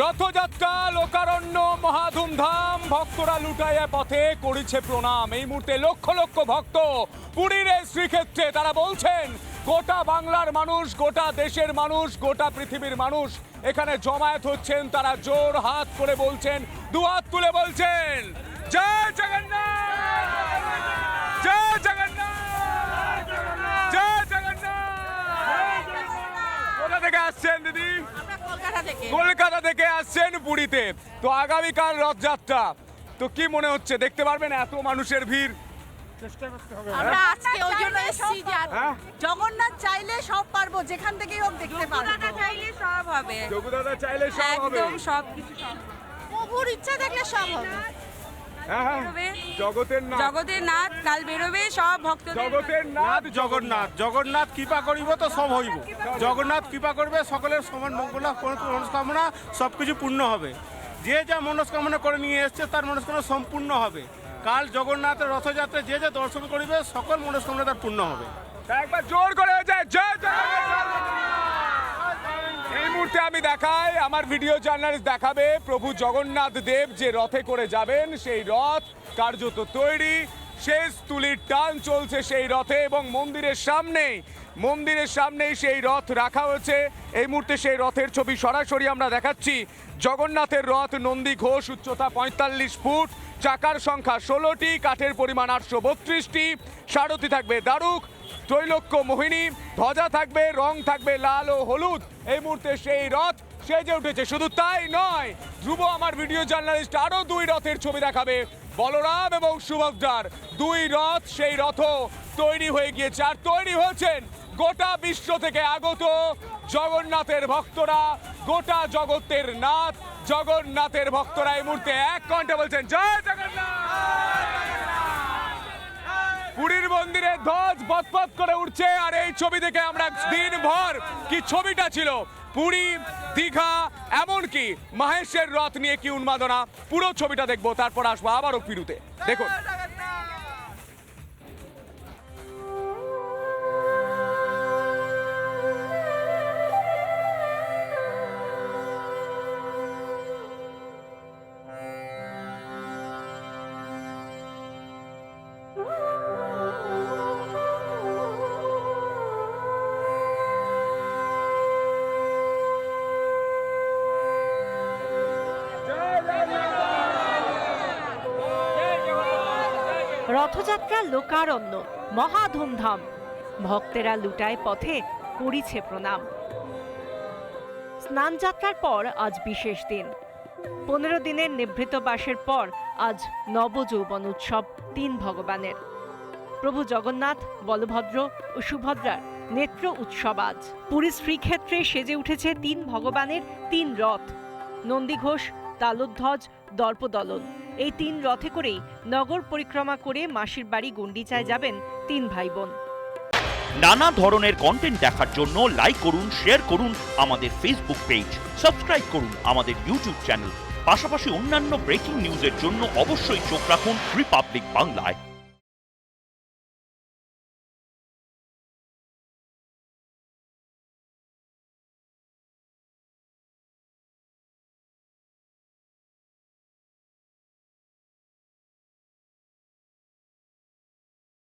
রথযাত্রা, লোকারণ্য, মহাধুমধাম, ভক্তরা লুটাইয়া পথে করেছে প্রণাম। এই মুহূর্তে লক্ষ লক্ষ ভক্ত পুরীর এই শ্রীক্ষেত্রে তারা বলছেন, গোটা বাংলার মানুষ, গোটা দেশের মানুষ, গোটা পৃথিবীর মানুষ এখানে জমায়েত হচ্ছেন। তারা জোর হাত করে বলছেন দু হাত তুলে বলছেন, জয় জগন্নাথ জয় জগন্নাথ জয় জগন্নাথ কোথা থেকে আসছেন দিদি? কলকাতা থেকে। আসছেন পুরীতে। তো আগামীকাল রথযাত্রা। তো কি মনে হচ্ছে? দেখতে পারবেন এত মানুষের ভিড়। আমরা আজকে ওই জন্য এসেছি যে হ্যাঁ? জগন্নাথ চাইলে সব পারব যেখান থেকেই হোক দেখতে পারব। চাইলে সব হবে। যোগুদাদা চাইলে সব হবে। একদম সব কিছু প্রভুর ইচ্ছা থাকলে সব হবে হ্যাঁ, হ্যাঁ। হবে। জগতের নাথ। জগতের নাথ কাল বেরোবে সব ভক্তদের জগতের নাথ। নাথ জগন্নাথ জগন্নাথ কৃপা করিব তো সব হইব। জগন্নাথ কৃপা করবে। সকলের সমান মঙ্গল মনস্কামনা সব কিছু পূর্ণ হবে। যে যা মনস্কামনা করে নিয়ে এসছে তার মনস্কামনা সম্পূর্ণ হবে। কাল জগন্নাথের রথযাত্রা যে যে দর্শন করিবে সকল মনস্কামনা তার পূর্ণ হবে। একবার জোর করে হয়ে যায় জয় এই মুহূর্তে আমি দেখাই, আমার ভিডিও জার্নালিস্ট দেখাবে প্রভু জগন্নাথ দেব যে রথে করে যাবেন, সেই রথ কার্যত তৈরি, শেষ তুলির টান চলছে সেই রথে এবং মন্দিরের সামনেই মন্দিরের সামনেই সেই রথ রাখা হয়েছে। এই মুহূর্তে সেই রথের ছবি সরাসরি আমরা দেখাচ্ছি। জগন্নাথের রথ, নন্দী ঘোষ, উচ্চতা পঁয়তাল্লিশ ফুট, চাকার সংখ্যা ষোলোটি, কাঠের পরিমাণ আটশো বত্রিশটি, সারথি থাকবে দারুক। ত্রৈলোক্য মোহিনী, ধ্বজা থাকবে, রং থাকবে লাল ও হলুদ। এই মুহূর্তে সেই রথ সেজে উঠেছে। শুধু তাই নয়, ধ্রুব আমার ভিডিও জার্নালিস্ট, আরও দুই রথের ছবি দেখাবে। বলরাম এবং সুভদ্রার দুই রথ সেই রথ তৈরি হয়ে গিয়েছে। আর তৈরি হয়েছেন গোটা বিশ্ব থেকে আগত জগন্নাথের ভক্তরা। গোটা জগতের নাথ, জগন্নাথের ভক্তরা এই মুহূর্তে এক কণ্ঠে বলছেন, জয় জগন্নাথ! পুরীর মন্দিরে ধ্বজ বতপত করে উঠছে, আর এই ছবি দেখে আমরা দিনভর কি ছবিটা ছিল? পুরী, দীঘা, এমনকি মাহেশের রথ নিয়ে কি উন্মাদনা? পুরো ছবিটা দেখব, তারপর আসব আবারও পিরুতে দেখুন। রথযাত্রা লোকারণ্য, মহা ধুমধাম। ভক্তেরা লুটায় পথে করিছে প্রণাম। স্নানযাত্রার পর আজ বিশেষ দিন। পনেরো দিনের নিভৃত বাসের পর আজ নবযৌবন উৎসব তিন ভগবানের। প্রভু জগন্নাথ, বলভদ্র ও সুভদ্রার নেত্র উৎসব আজ। পুরী শ্রীক্ষেত্রে সেজে উঠেছে তিন ভগবানের তিন রথ। নন্দীঘোষ তালোধ্বজ, দর্পদলন। এই তিন রথে করেই নগর পরিক্রমা করে মাসির বাড়ি গুন্ডিচায় যাবেন তিন ভাই বোন নানা ধরনের কন্টেন্ট দেখার জন্য লাইক করুন শেয়ার করুন আমাদের ফেসবুক পেজ সাবস্ক্রাইব করুন আমাদের ইউটিউব চ্যানেল পাশাপাশি অন্যান্য ব্রেকিং নিউজের জন্য অবশ্যই চোখ রাখুন রিপাবলিক বাংলায়